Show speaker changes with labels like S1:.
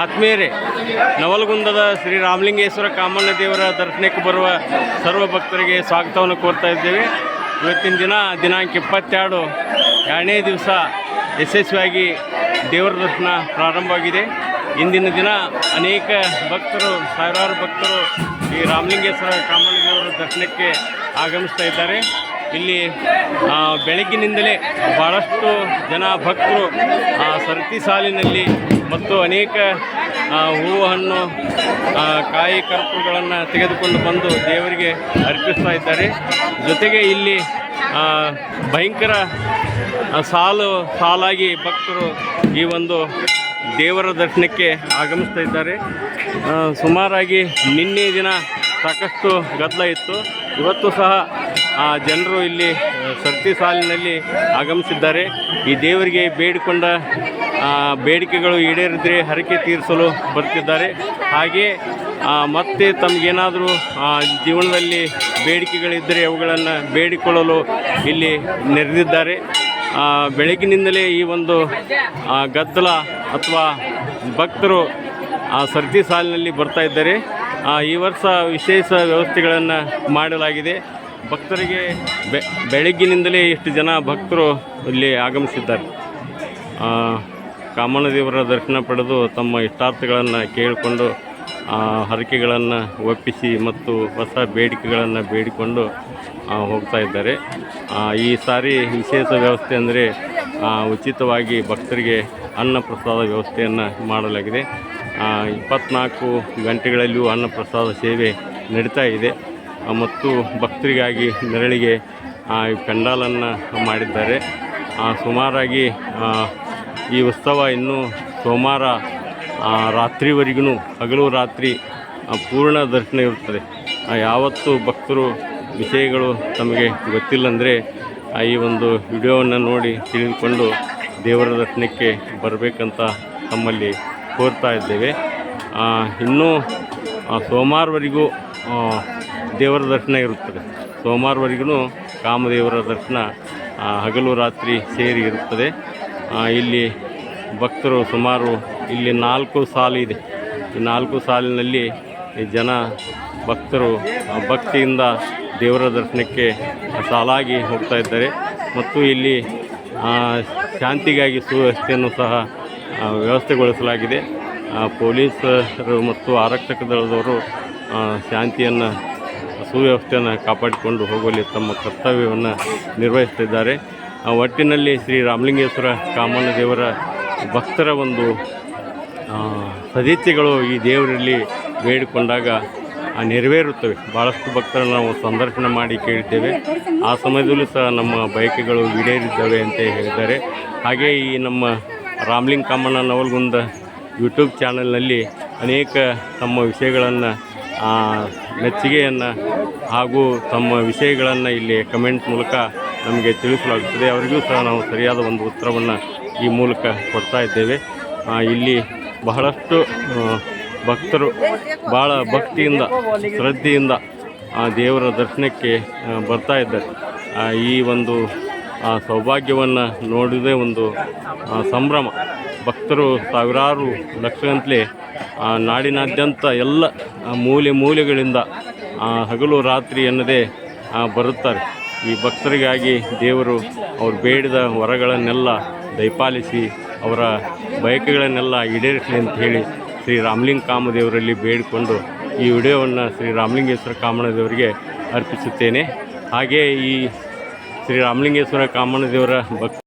S1: ಆತ್ಮೀಯರೇ, ನವಲಗುಂದದ ಶ್ರೀ ರಾಮಲಿಂಗೇಶ್ವರ ಕಾಮಣ್ಣ ದೇವರ ದರ್ಶನಕ್ಕೆ ಬರುವ ಸರ್ವ ಭಕ್ತರಿಗೆ ಸ್ವಾಗತವನ್ನು ಕೋರ್ತಾ ಇದ್ದೇವೆ. ಇವತ್ತಿನ ದಿನ, ದಿನಾಂಕ ಇಪ್ಪತ್ತೆರಡು, ಎರಡನೇ ದಿವಸ ಯಶಸ್ವಿಯಾಗಿ ದೇವರ ದರ್ಶನ ಪ್ರಾರಂಭವಾಗಿದೆ. ಇಂದಿನ ದಿನ ಅನೇಕ ಭಕ್ತರು, ಸಾವಿರಾರು ಭಕ್ತರು ಈ ರಾಮಲಿಂಗೇಶ್ವರ ಕಾಮಣ್ಣ ದೇವರ ದರ್ಶನಕ್ಕೆ ಆಗಮಿಸ್ತಾ ಇದ್ದಾರೆ. ಇಲ್ಲಿ ಬೆಳಗ್ಗಿನಿಂದಲೇ ಭಾಳಷ್ಟು ಜನ ಭಕ್ತರು ಸರತಿ ಸಾಲಿನಲ್ಲಿ ಮತ್ತು ಅನೇಕ ಹೂವು ಹಣ್ಣು ಕಾಯಿ ಕರ್ಪೂರಗಳನ್ನು ತೆಗೆದುಕೊಂಡು ಬಂದು ದೇವರಿಗೆ ಅರ್ಪಿಸ್ತಾ ಇದ್ದಾರೆ. ಜೊತೆಗೆ ಇಲ್ಲಿ ಭಯಂಕರ ಸಾಲು, ಸಾಲಾಗಿ ಭಕ್ತರು ಈ ಒಂದು ದೇವರ ದರ್ಶನಕ್ಕೆ ಆಗಮಿಸ್ತಾ ಇದ್ದಾರೆ. ಸುಮಾರಾಗಿ ನಿನ್ನೆ ದಿನ ಸಾಕಷ್ಟು ಗದ್ದಲ ಇತ್ತು. ಇವತ್ತು ಸಹ ಜನರು ಇಲ್ಲಿ ಸರ್ತಿ ಸಾಲಿನಲ್ಲಿ ಆಗಮಿಸಿದ್ದಾರೆ. ಈ ದೇವರಿಗೆ ಬೇಡಿಕೊಂಡ ಬೇಡಿಕೆಗಳು ಈಡೇರಿದ್ರೆ ಹರಕೆ ತೀರಿಸಲು ಬರ್ತಿದ್ದಾರೆ. ಹಾಗೆ ಮತ್ತೆ ತಮಗೇನಾದರೂ ಜೀವನದಲ್ಲಿ ಬೇಡಿಕೆಗಳಿದ್ದರೆ ಅವುಗಳನ್ನು ಬೇಡಿಕೊಳ್ಳಲು ಇಲ್ಲಿ ನೆರೆದಿದ್ದಾರೆ. ಬೆಳಗಿನಿಂದಲೇ ಈ ಒಂದು ಗದ್ದಲ ಅಥವಾ ಭಕ್ತರು, ಆ, ಸರ್ತಿ ಸಾಲಿನಲ್ಲಿ ಬರ್ತಾ ಇದ್ದಾರೆ. ಈ ವರ್ಷ ವಿಶೇಷ ವ್ಯವಸ್ಥೆಗಳನ್ನು ಮಾಡಲಾಗಿದೆ. ಭಕ್ತರಿಗೆ ಬೆ ಬೆಳಗ್ಗಿನಿಂದಲೇ ಇಷ್ಟು ಜನ ಭಕ್ತರು ಇಲ್ಲಿ ಆಗಮಿಸಿದ್ದಾರೆ. ಆ, ಕಾಮಣ್ಣ ದೇವರ ದರ್ಶನ ಪಡೆದು ತಮ್ಮ ಇಷ್ಟಾರ್ಥಗಳನ್ನು ಕೇಳಿಕೊಂಡು ಹರಕೆಗಳನ್ನು ಒಪ್ಪಿಸಿ ಮತ್ತು ಹೊಸ ಬೇಡಿಕೆಗಳನ್ನು ಬೇಡಿಕೊಂಡು ಹೋಗ್ತಾ ಇದ್ದಾರೆ. ಈ ಸಾರಿ ವಿಶೇಷ ವ್ಯವಸ್ಥೆ ಅಂದರೆ ಉಚಿತವಾಗಿ ಭಕ್ತರಿಗೆ ಅನ್ನ ಪ್ರಸಾದ ವ್ಯವಸ್ಥೆಯನ್ನು ಮಾಡಲಾಗಿದೆ. ಇಪ್ಪತ್ತ್ನಾಲ್ಕು ಗಂಟೆಗಳಲ್ಲಿಯೂ ಅನ್ನ ಪ್ರಸಾದ ಸೇವೆ ನಡೀತಾ ಇದೆ. ಮತ್ತು ಭಕ್ತರಿಗಾಗಿ ನೆರಳಿಗೆ ಪೆಂಡಾಲನ್ನು ಮಾಡಿದ್ದಾರೆ. ಸುಮಾರಾಗಿ ಈ ಉತ್ಸವ ಇನ್ನೂ ಸೋಮವಾರ ರಾತ್ರಿವರೆಗೂ, ಹಗಲು ರಾತ್ರಿ ಪೂರ್ಣ ದರ್ಶನ ಇರುತ್ತದೆ. ಯಾವತ್ತೂ ಭಕ್ತರು ವಿಷಯಗಳು ತಮಗೆ ಗೊತ್ತಿಲ್ಲಂದರೆ ಈ ಒಂದು ವಿಡಿಯೋವನ್ನು ನೋಡಿ ತಿಳಿದುಕೊಂಡು ದೇವರ ದರ್ಶನಕ್ಕೆ ಬರಬೇಕಂತ ತಮ್ಮಲ್ಲಿ ಕೋರ್ತಾ ಇದ್ದೇವೆ. ಇನ್ನೂ ಸೋಮವಾರವರೆಗೂ ದೇವರ ದರ್ಶನ ಇರುತ್ತದೆ. ಸೋಮವಾರವರೆಗೂ ಕಾಮದೇವರ ದರ್ಶನ ಹಗಲು ರಾತ್ರಿ ಸೇರಿ ಇರುತ್ತದೆ. ಇಲ್ಲಿ ಭಕ್ತರು ಸುಮಾರು ಇಲ್ಲಿ ನಾಲ್ಕು ಸಾಲು ಇದೆ. ಈ ನಾಲ್ಕು ಸಾಲಿನಲ್ಲಿ ಜನ ಭಕ್ತರು ಭಕ್ತಿಯಿಂದ ದೇವರ ದರ್ಶನಕ್ಕೆ ಸಾಲಾಗಿ ಹೋಗ್ತಾ ಇದ್ದಾರೆ. ಮತ್ತು ಇಲ್ಲಿ ಶಾಂತಿಗಾಗಿ ಸುವ್ಯವಸ್ಥೆಯನ್ನು ಸಹ ವ್ಯವಸ್ಥೆಗೊಳಿಸಲಾಗಿದೆ. ಪೊಲೀಸರು ಮತ್ತು ಆರಕ್ಷಕ ದಳದವರು ಶಾಂತಿಯನ್ನು ಸುವ್ಯವಸ್ಥೆಯನ್ನು ಕಾಪಾಡಿಕೊಂಡು ಹೋಗುವಲ್ಲಿ ತಮ್ಮ ಕರ್ತವ್ಯವನ್ನು ನಿರ್ವಹಿಸ್ತಿದ್ದಾರೆ ಆ, ಒಟ್ಟಿನಲ್ಲಿ ಶ್ರೀ ರಾಮಲಿಂಗೇಶ್ವರ ಕಾಮನ ದೇವರ ಭಕ್ತರ ಒಂದು ಆ, ಸದಿತ್ಯಗಳು ಈ ದೇವರಲ್ಲಿ ಬೇಡಿಕೊಂಡಾಗ ನೆರವೇರುತ್ತವೆ. ಭಾಳಷ್ಟು ಭಕ್ತರನ್ನು ನಾವು ಸಂದರ್ಶನ ಮಾಡಿ ಕೇಳ್ತೇವೆ. ಆ ಸಮಯದಲ್ಲೂ ಸಹ ನಮ್ಮ ಬಯಕೆಗಳು ಈಡೇರಿದ್ದಾವೆ ಅಂತ ಹೇಳಿದ್ದಾರೆ. ಹಾಗೆ ಈ ನಮ್ಮ ರಾಮಲಿಂಗ ಕಾಮಣ್ಣ ನವಲ್ಗುಂದ ಯೂಟ್ಯೂಬ್ ಚಾನಲ್ನಲ್ಲಿ ಅನೇಕ ತಮ್ಮ ವಿಷಯಗಳನ್ನು ಮೆಚ್ಚುಗೆಯನ್ನು ಹಾಗೂ ತಮ್ಮ ವಿಷಯಗಳನ್ನು ಇಲ್ಲಿ ಕಮೆಂಟ್ ಮೂಲಕ ನಮಗೆ ತಿಳಿಸಲಾಗುತ್ತದೆ. ಅವರಿಗೂ ಸಹ ನಾವು ಸರಿಯಾದ ಒಂದು ಉತ್ತರವನ್ನು ಈ ಮೂಲಕ ಕೊಡ್ತಾ ಇದ್ದೇವೆ. ಇಲ್ಲಿ ಬಹಳಷ್ಟು ಭಕ್ತರು ಭಾಳ ಭಕ್ತಿಯಿಂದ, ಶ್ರದ್ಧೆಯಿಂದ, ಆ, ದೇವರ ದರ್ಶನಕ್ಕೆ ಬರ್ತಾ ಇದ್ದಾರೆ. ಈ ಒಂದು ಸೌಭಾಗ್ಯವನ್ನು ನೋಡಿದೇ ಒಂದು ಸಂಭ್ರಮ ಭಕ್ತರು ಸಾವಿರಾರು ಲಕ್ಷಗಂತಲೇ ನಾಡಿನಾದ್ಯಂತ ಎಲ್ಲ ಮೂಲೆ ಮೂಲೆಗಳಿಂದ ಹಗಲು ರಾತ್ರಿ ಎನ್ನದೇ ಬರುತ್ತಾರೆ. ಈ ಭಕ್ತರಿಗಾಗಿ ದೇವರು ಅವ್ರು ಬೇಡಿದ ವರಗಳನ್ನೆಲ್ಲ ದಯಪಾಲಿಸಿ, ಅವರ ಬಯಕೆಗಳನ್ನೆಲ್ಲ ಈಡೇರಿಸಲಿ ಅಂತ ಹೇಳಿ ಶ್ರೀ ರಾಮಲಿಂಗ ಕಾಮದೇವರಲ್ಲಿ ಬೇಡಿಕೊಂಡು ಈ ವಿಡಿಯೋವನ್ನು ಶ್ರೀ ರಾಮಲಿಂಗೇಶ್ವರ ಕಾಮನದೇವರಿಗೆ ಅರ್ಪಿಸುತ್ತೇನೆ. ಹಾಗೆ ಈ ಶ್ರೀ ರಾಮಲಿಂಗೇಶ್ವರ ಕಾಮಣ್ಣದೇವರ ಭಕ್